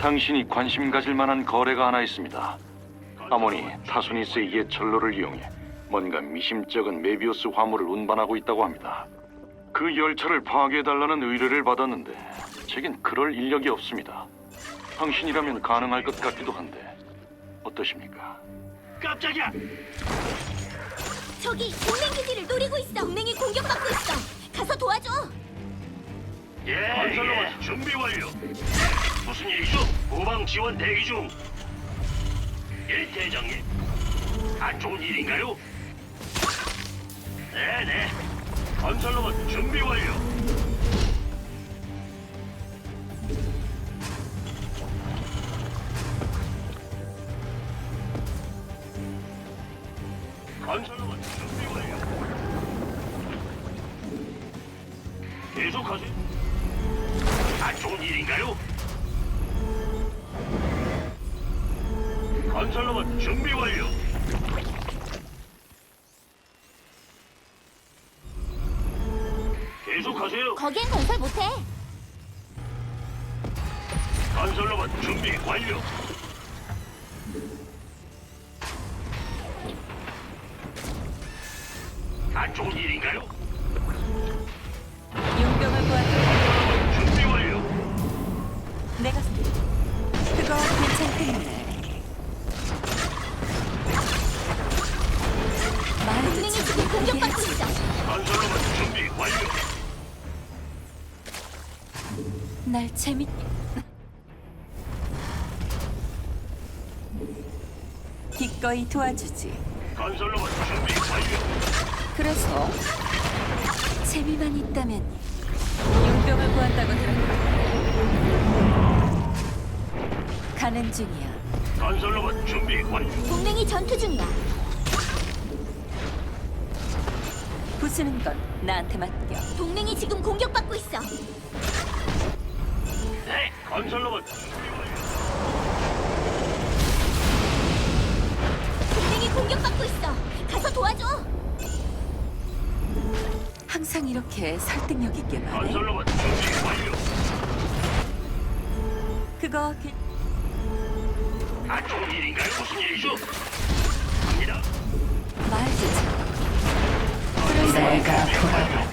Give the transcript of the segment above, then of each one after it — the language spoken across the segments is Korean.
당신이 관심 가질 만한 거래가 하나 있습니다. 아모니 타소니스의 옛 철로를 이용해 뭔가 미심쩍은 메비우스 화물을 운반하고 있다고 합니다. 그 열차를 파괴해달라는 의뢰를 받았는데 제겐 그럴 인력이 없습니다. 당신이라면 가능할 것 같기도 한데 어떠십니까? 깜짝이야. 저기 동맹 기지를 노리고 있어. 동맹이 공격받고 있어. 가서 도와줘. 예, 건설로봇 준비 완료. 무슨 일이죠? 후방 지원 대기 중. 예, 대장님. 안 좋은 일인가요? 네, 네. 건설 로봇 준비 완료. 거기엔 건설 못해. 건설로봇 준비 완료. 기꺼이 도와주지. 건설로봇 준비 완료. 그래서 재미만 있다면 용병을 구한다고 들었는데 가는 중이야. 건설로봇 준비 완료. 동맹이 전투 중이야. 부수는 건 나한테 맡겨. 동맹이 지금 공격받고 있어. 네, 건설로봇 준비 완료. 공격받고 있어. 가서 도와줘. 항상 이렇게 설득력 있게 말해. 건설로봇 준비 완료. 그거 괜- 안 좋은 일인가요? 무슨 일이죠? 갑니다. 말도 내가 돌아왔다.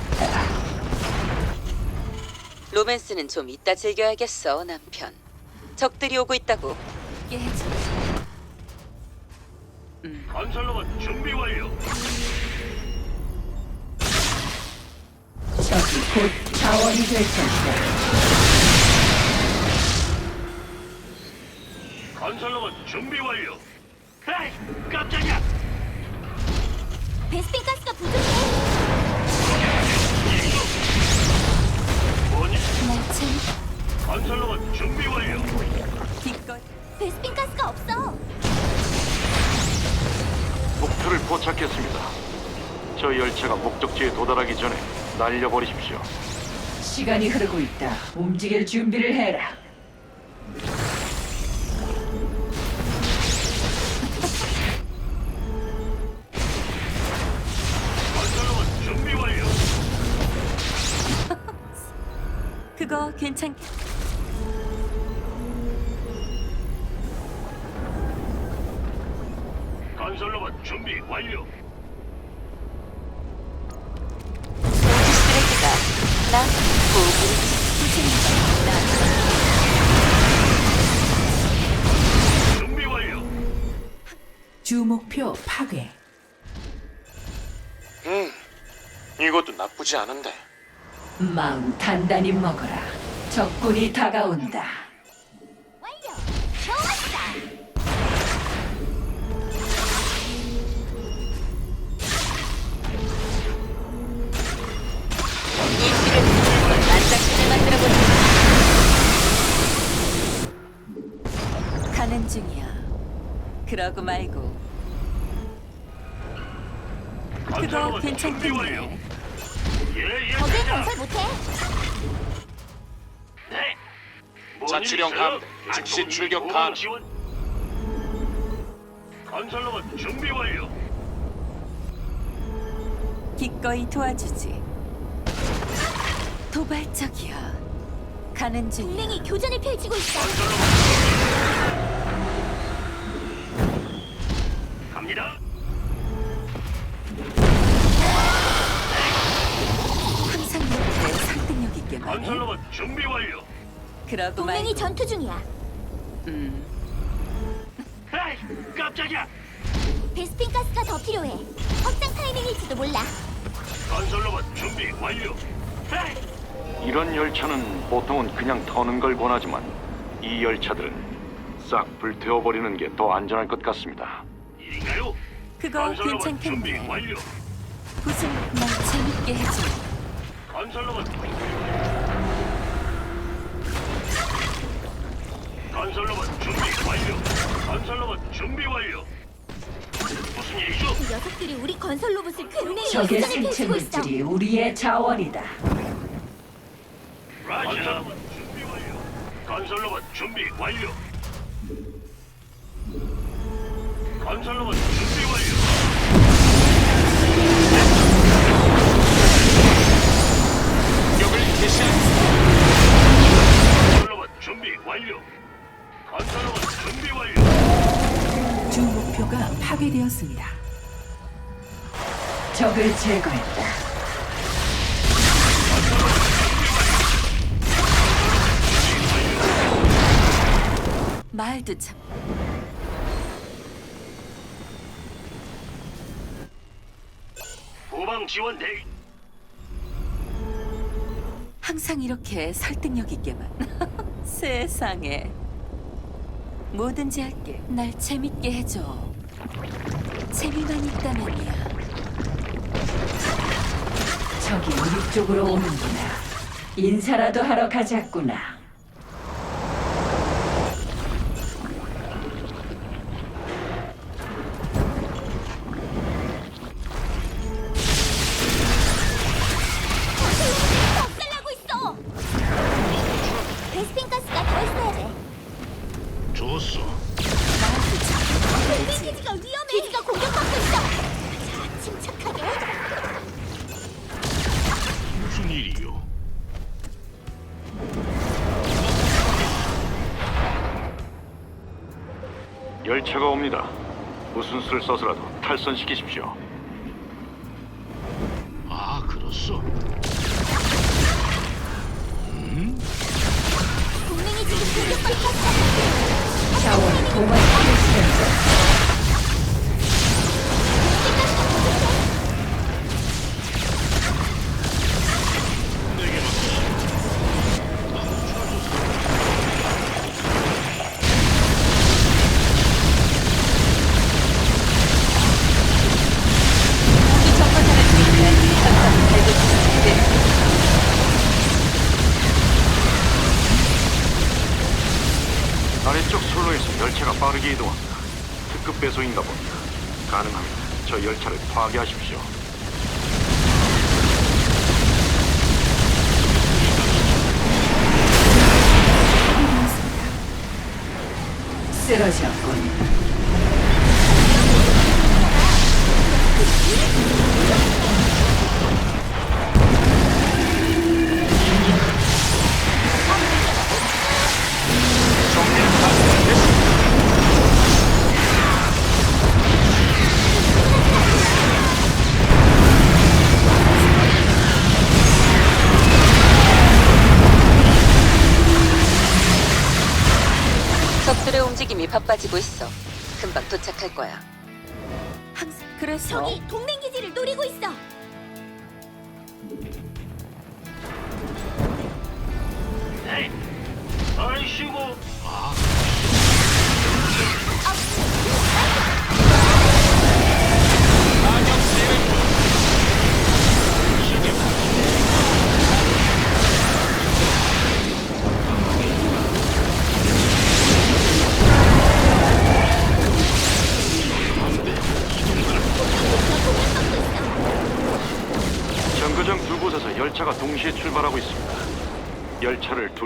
로맨스는 좀 이따 즐겨야겠어, 남편. 적들이 오고 있다고. 깨 해줘. 건설로봇 준비 완료. 저기 곧 자원이 될 것이다. 건설로봇 준비 완료. 에이, 깜짝이야. 베스핀 가스가 부족해. 일이죠? 뭐니? 날 재밌. 건설로봇 준비 완료. 기꺼이. 베스핀 가스가 없어. 목표를 포착했습니다. 저 열차가 목적지에 도달하기 전에 날려버리십시오. 시간이 흐르고 있다. 움직일 준비를 해라. 건설로봇 준비 완료. 그거 괜찮. 건설로봇 준비 완료. 쓰레기가 나 보고 건 준비 완료. 주 목표 파괴. 음, 이것도 나쁘지 않은데. 마음 단단히 먹어라. 적군이 다가온다. 가는 중이야. 그러고 말고 그거 건설로봇. 괜찮겠네. 예, 예. 거기엔 대장. 건설 못해. 네. 뭔 자치령 일 있어요? 함대, 안 즉시 출격 가능. 지원. 건설로봇 준비 완료. 기꺼이 도와주지. 도발적이야. 가는 중. 동맹이 교전을 펼치고 있어. 갑니다. 항상 이렇게 설득력 있게 말해. 건설로봇 준비 완료. 그러고 동맹이 말고. 전투 중이야. 음, 에이, 깜짝이야. 베스핀 가스가 더 필요해. 확장 타이밍일지도 몰라. 건설로봇 준비 완료. 에이, 이런 열차는 보통은 그냥 터는 걸 권하지만 이 열차들은 싹 불태워버리는 게 더 안전할 것 같습니다. 일인가요? 그거 건설로봇 준비 괜찮겠네. 완료. 무슨 날 재밌게 해줘. 건설로봇. 건설로봇 준비 완료. 건설로봇 준비 완료. 무슨 일이죠? 그 녀석들이 우리 건설 로봇을 적의 생체 펼치고 있어. 물질이 우리의 자원이다. 라자. 준비 완료. 건설로봇 준비 완료. 건설로봇 준비 완료. 건설로봇 준비 완료. 건설로봇 준비 완료. 주 목표가 파괴되었습니다. 적을 제거했다. 말도 참. 후방 지원 대기. 항상 이렇게 설득력 있게만. 세상에. 뭐든지 할게. 날 재밌게 해줘. 재미만 있다면이야. 적이 우리 쪽으로 오는구나. 인사라도 하러 가자꾸나. 베스핀 가스가 더 있어야 돼. 좋소. 동맹 기지가 위험해. 기지가 공격받고 있어. 자, 침착하게. 무슨 일이요? 열차가 옵니다. 무슨 수를 써서라도 탈선시키십시오. 아, 그렇소. 자원 필수적. 아 특급 배송인가 봅니다. 가능합니다. 저 열차를 파괴하십시오. 쓰러졌군. 빠지고 있어. 금방 도착할 거야. 항상 그래서 저기 동맹 기지를 노리고 있어. 에이, 아이씨고. 정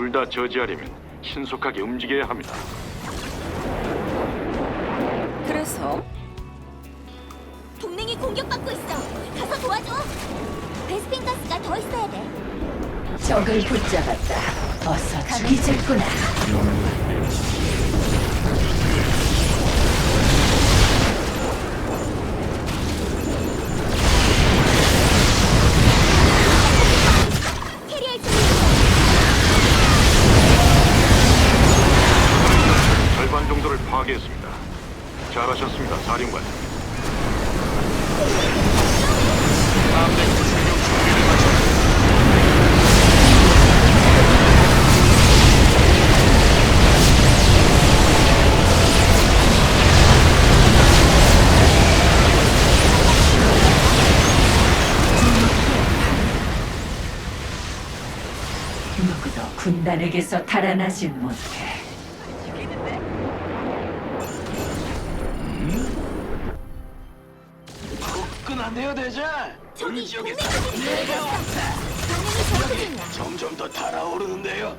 둘 다 저지하려면 신속하게 움직여야 합니다. 그래서 동맹이 공격받고 있어. 가서 도와줘. 베스핀 가스가 더 있어야 돼. 적을 붙잡았다. 어서 죽이자꾸나. 잘하셨습니다, 사령관. 군단에게서 달아나질 못해. 끝났네요, 대장. 저기 동맹 기지를. 동맹이 전투 중이야. 점점 더 달아오르는데요.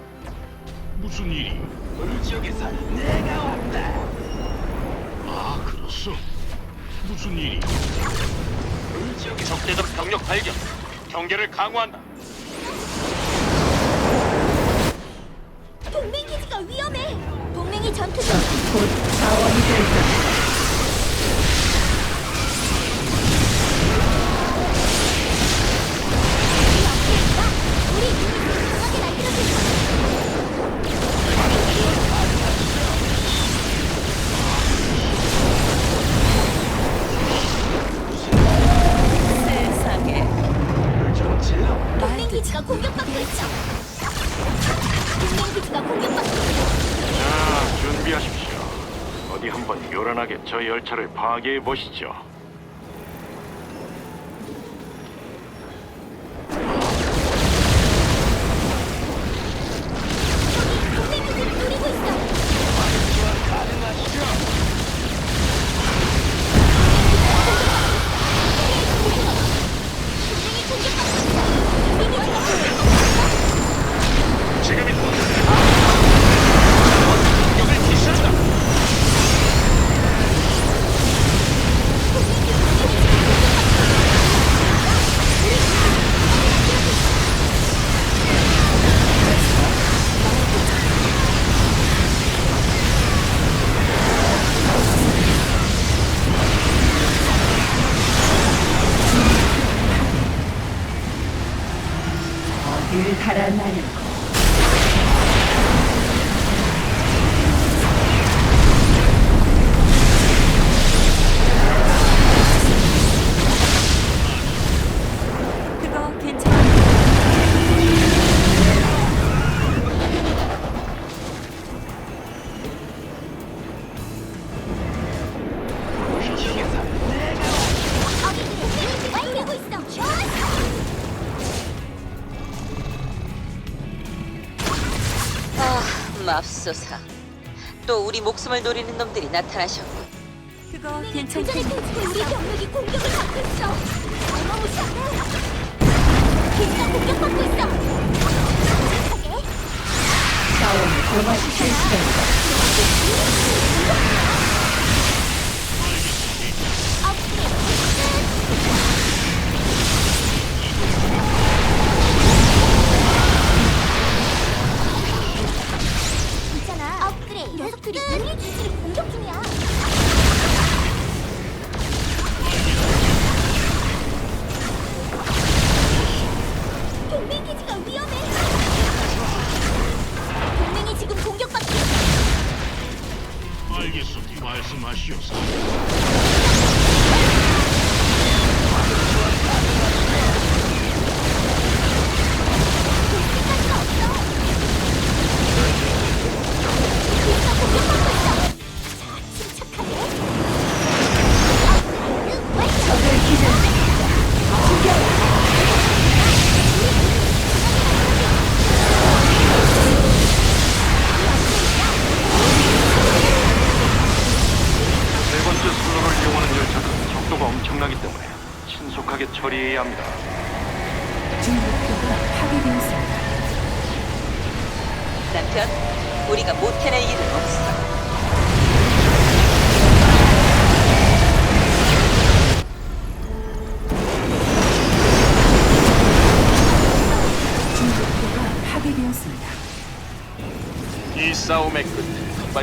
무슨 일이? 우리 지역에서 내가 왔다. 아, 그렇소. 무슨 일이? 우리 지역에서 적대적 병력 발견. 경계를 강화한다. 동맹 기지가 위험해. 동맹이 전투 중. 곧 자원이 될 거다. 열차를 파괴해 보시죠. 어딜 달아나려고. 맙소사. 또 우리 목숨을 노리는 놈들이 나타나셨군. 그거 동맹이 교전을 펼치고 우리 병력이 공격을 받고 있어. 어마무시하네. 공격받고 있어. 착하게. 자원을 동화시킬 시간이다. 녀석들이 우리 기지를 공격 중이야.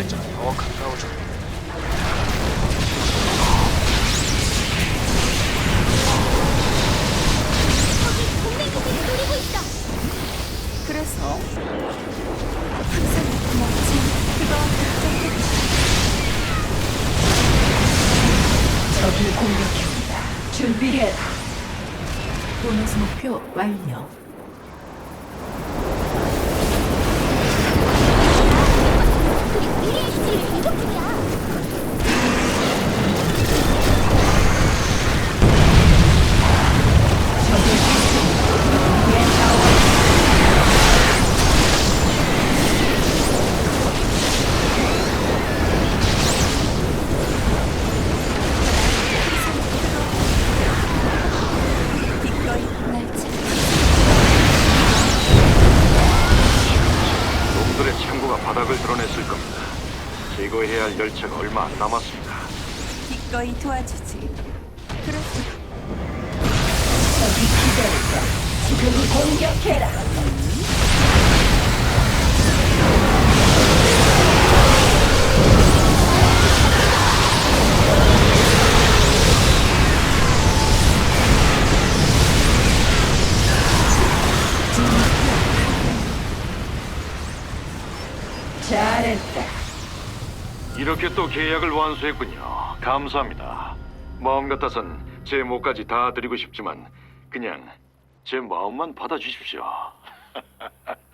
발짝 더 가까워져. 저기 동맹 기지를 노리고 있어. 그래서 항상 고맙지. 그거 걱정해. 적이 공격합니다. 준비해라. 보너스 목표 완료. 바닥을 드러냈을 겁니다. 제거해야 할 열차가 얼마 안 남았습니다. 기꺼이 도와주지. 그렇지. 적이 기다린다. 지금 공격해라. 잘했다. 이렇게 또 계약을 완수했군요. 감사합니다. 마음 같아선 제 목까지 다 드리고 싶지만 그냥 제 마음만 받아주십시오.